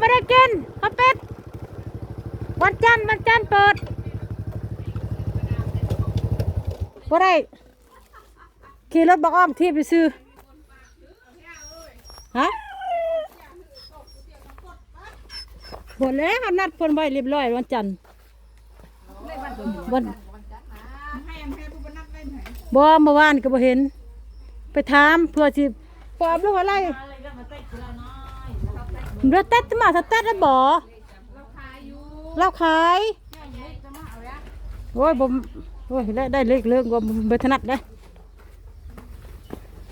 ไม่ได้กินข้าวเป็ด วันจันทร์วันจันทร์เปิดบ่ได้ขี่รถบอกอ้อมทีบไปซื้อฮะหมดแล้วนัดเพิ่นไว้เรียบร้อยวันจันทร์วันบ่เมื่อวานก็บ่เห็น ไปถามเพื่อสิปอบลูกอะไร เรือเต็ดมาสเต็ดแล้วบ่เราขายโอ้ยบ่โอ้ยได้ได้เลขเลิกว่าบ่ถนัดเด้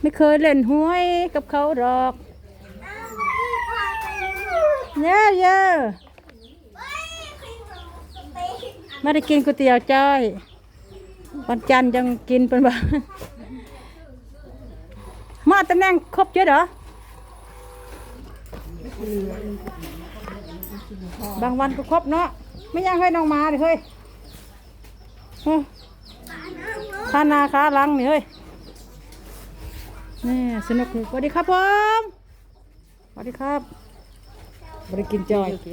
ไม่เคยเล่นหวยกับเขาหรอกเนี่ยเยอะไม่ได้กินก๋วยเตี๋ยวจ้อยวันจันทร์ยังกินเป็นบ้ามาตำแหน่งครบเยอะเหรอ บางวันก็ครบเนาะไม่ยังให้น้องมาเลยเฮ้ยเฮ้านาขาลังนี่เฮ้ยนี่สนุกสวัสดีครับผมสวัสดีครับบริกินจอยเ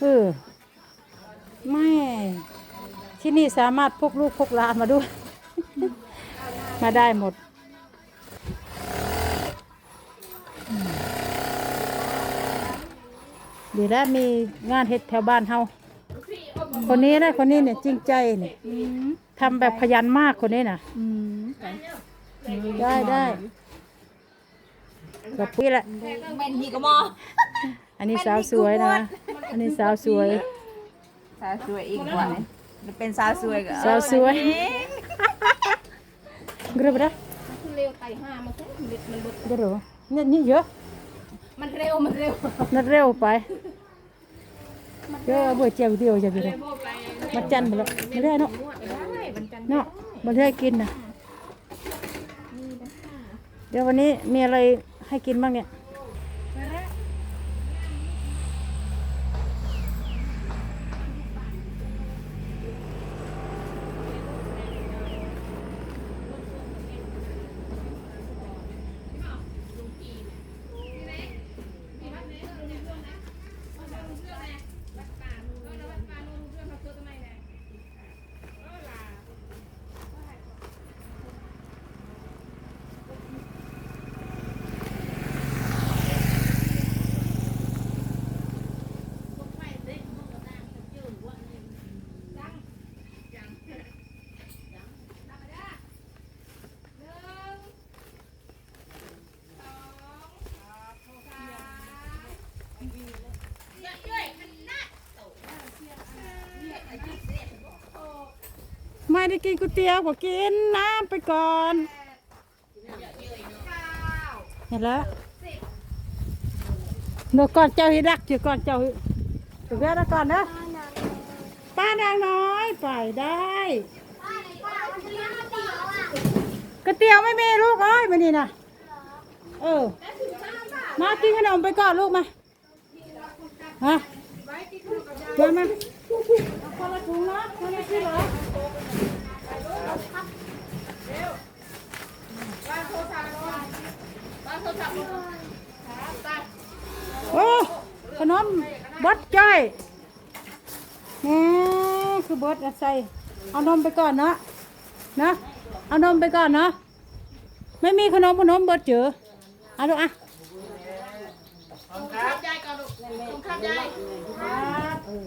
เออไม่ ที่นี่สามารถพกลูกพกหลานมาด้วย มาได้หมดอืมดีแล้วมีงานเฮ็ดแถวบ้านเฮาคนนี้นะคนนี้เนี่ยจริงใจเนี่ยทำแบบขยันมากคนนี้น่ะ ได้ได้กับพี่แหละ เป็นฮีกมออันนี้สาวสวยนะ อันนี้สาวสวย สาวสวยอีกกว่าเป็นสาวสวยก็สาวสวยกระบะมันเร็วไต่ห้ามันก็มันมันบดกระบะเนี่ยนี่เยอะ มันเร็ว มันเร็วนัดเร็วไปเยอะเบื่อเจียวเดียวจะไปเลยมาจันทร์มาแล้วไม่ได้เนาะได้มันจันเนาะมาได้กินนะ เดี๋ยววันนี้มีอะไรให้กินบ้างเนี่ย ไม่ได้กินก๋วยเตี๋ยวก็กินน้ำไปก่อนเห็นแล้วเดี๋ยวก่อนเจ้าให้รักเดี๋ยวก่อนเจ้าเดี๋ยวแวก่อนนะป้านางน้อยไปได้ก๋วยเตี๋ยวไม่มีลูกเอ้ยมานี่นะเออมากินขนมไปก่อนลูกมาฮะมามาเอาคนละถุงนะคนละที่เหรอ โอ้ขนมบดจ้อยนี่คือบดอะใส่เอานมไปก่อนเนาะนะเอานมไปก่อนเนาะไม่มีขนมขนมบดเจอเอาลูกอะครับเออ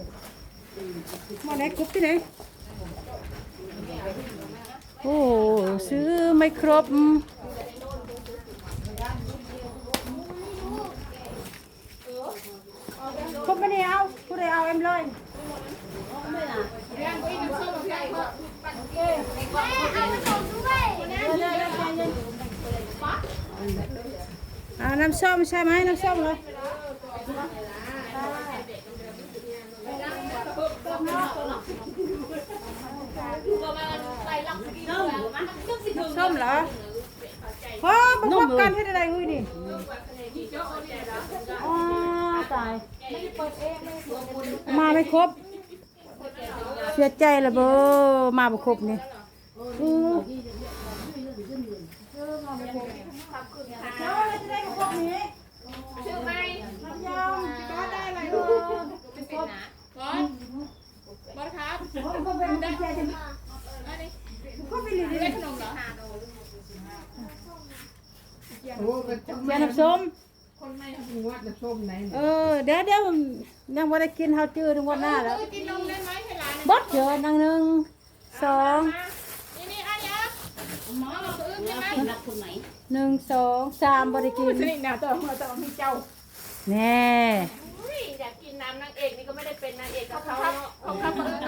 มาไหนกรุ๊ปที่ไหน ยครบครบไม่ได้เอาผู้ใดเอาเอ็มเลยเอาน้ำส้มใช่ไหมน้ำส้มเลย ส้มเหรอพอมาพบกันให้ได้เฮ้ยนี่อ๋อตายมาไม่ครบ เสียใจละเบอมาบ่ครบนี่อื สียน้ำส้ม คนไม่ทำวัดจะส้มไหนเออ เดี๋ยวเดี๋ยวยังบ่ได้กินเฮาจื้อถึงวันหน้าแล้วกินนมได้ไหมให้หลานบดเจอนังหนึ่งสองนี่นี่อายะหมอเราซื้อใช่ไหมหนึ่งสองสามบ่ได้กินสนิทนะตัวมาตัวมีเจ้าแน่อุ้ยอยากกินน้ำนางเอกนี่ก็ไม่ได้เป็นนางเอกกับเขาเนาะเขาขับมาเลย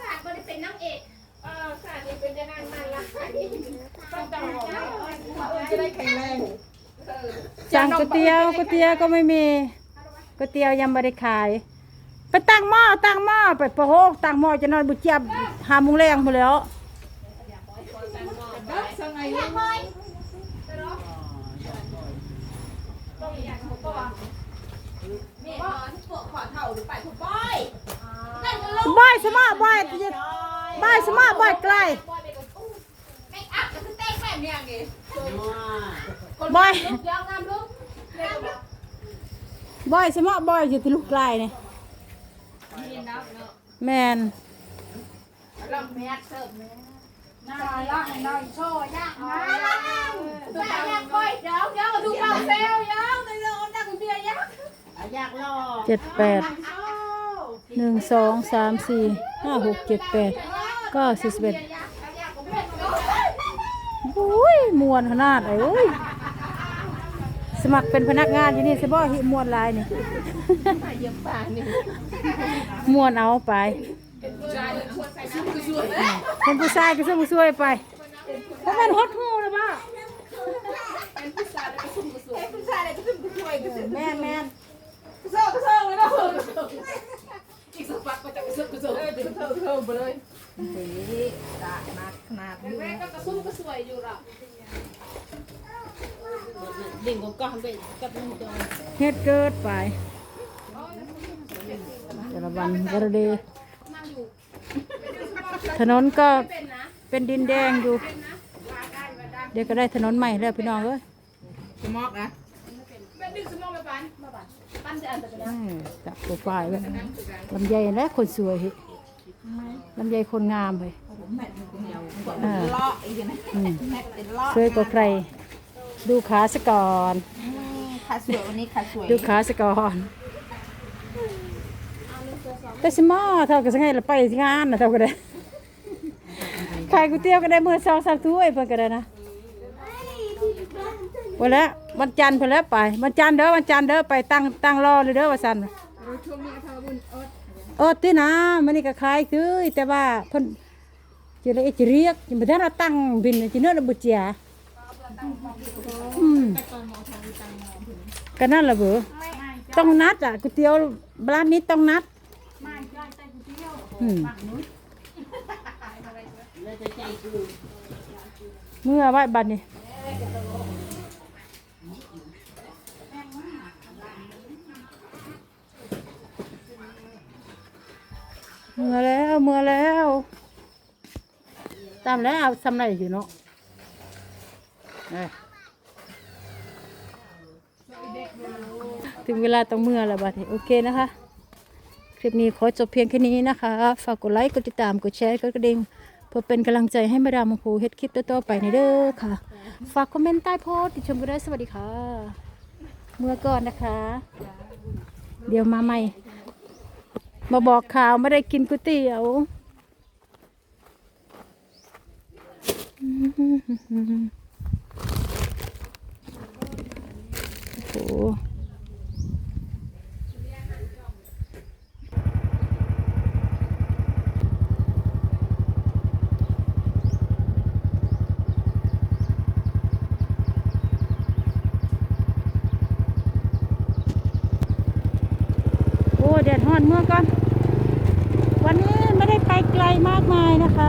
สาดก็ได้เป็นนางเอกเออสาดนี่เป็นจะนั่งนั่งละต้องจำเอาไว้จะได้แข็งแรง สั่งก๋วยเตี๋ยวก๋วยเตี๋ยวก็ไม่มีก๋วยเตี๋ยวยังไม่ได้ขาย ไปตั้งหม้อตั้งหม้อไปประโหกตั้งหม้อจะนอนบุเจียบหาโมุงแรงหมดแล้วสังไงนี่นอนพวกขอเท่าหรือไปทุกป้อยบ่ายสมอบ่ายบ่ายสมอบ่ายไกลเมคอัพก็คือเต้นแบบเนี้ยไง บ่ายยาวงามลูกบ่ายสมอบ่ายอยู่ที่ลูกไกลนี่นี่นับเนาะแมนลำแมสเสิร์ฟแมสน้อยละน้อยโชว์ยากนะดูตาแม่ก้อยเดี๋ยวเดี๋ยวดูเบาเซลเดี๋ยวในเรื่องนั่งเบียร์ยักษ์อยากรอเจ็ดแปดหนึ่งสองสามสี่ห้าหกเจ็ดแปดเก้าสิบสิบเอ็ดโอ้ยมวนขนาดไอ้เอ้ย สมัครเป็นพนักงานอยู่นี่สบอหิมวนหลายนี่ เยี่ยมป่านี่มวนเอาไปชายเลยควรใส่ชุดสวยเป็นผู้ชายก็สู้ผู้ช่วยไปถ้าเป็นฮอตฮูนะบ้าเป็นผู้ชายเลยก็ชุ่มกระสวยผู้ชายเลยก็ชุ่มกระสวยกระสวยแม่นแม่นกระเซาะกระเซาะเลยนะอีกสักพักก็จะกระเซาะกระเซาะเออจะเถิดเถิดไปเลยดีตาหนักขนาดนี้แรกก็กระซุ่มกระสวยอยู่หรอ ดิ่งก็ก้อนไปกับมึงตัวเฮ็ดเกิดไปแต่ละวันกระเดถนนก็เป็นนะเป็นดินแดงอยู่ เดี๋ยวก็ได้ถนนใหม่แล้วพี่น้องเอ้ยจะมอกนะเป็นดึงสมองไปปันมาปันปันจะอันตรายเออจับโปรไฟล์ไว้ลำไยและคนสวยเฮ้ยลำไยคนงามเลยเออเลาะอีกนะอืมแม่เป็นเลาะสวยกว่าใคร ดูขาสก่อน ขาสวยวันนี้ขาสวยดูขาสก่อนแต่สมอเท่ากับสังไงเราไปงานนะเท่าก็ได้ขายก๋วยเตี๋ยวก็ได้เมื่อสองสามถ้วยเพิ่นก็ได้นะวันแล้ววันจันทร์เพิ่นแล้วไปวันจันทร์เด้อวันจันทร์เด้อไปตั้งตั้งรอเลยเด้อว่าซั่นเออตินะมันนี่ก็ขายคือแต่ว่าเพิ่นจะเลยจะเรียกยังบ่ทันเราตั้งบินจะเนื้อระบุเจีย อืมก็นั่นล่ะเบ้อต้องนัดอะก๋วยเตี๋ยวร้านนี้ต้องนัดอืมแล้วจะใจกูเมื่อไหว้บัดนี้เมื่อแล้วเมื่อแล้วตามแล้วเอาทำไรอยู่เนาะเอ้ย ถึงเวลาต้องเมื่อแล้วบัดนี้โอเคนะคะ คลิปนี้ขอจบเพียงแค่นี้นะคะ ฝากกดไลค์กดติดตามกดแชร์กดกระดิ่งเพื่อเป็นกำลังใจให้มาดามมังคูเฮ็ดคลิปต่อๆไปในเด้อค่ะ ฝากคอมเมนต์ใต้โพสต์ติดชมกันได้สวัสดีค่ะ เมื่อก่อนนะคะ เดี๋ยวมาใหม่ มาบอกข่าวไม่ได้กินก๋วยเตี๋ยวโโหโอ้แดดฮ้อนเมื่อก่อน วันนี้ไม่ได้ไปไกลมากมายนะคะ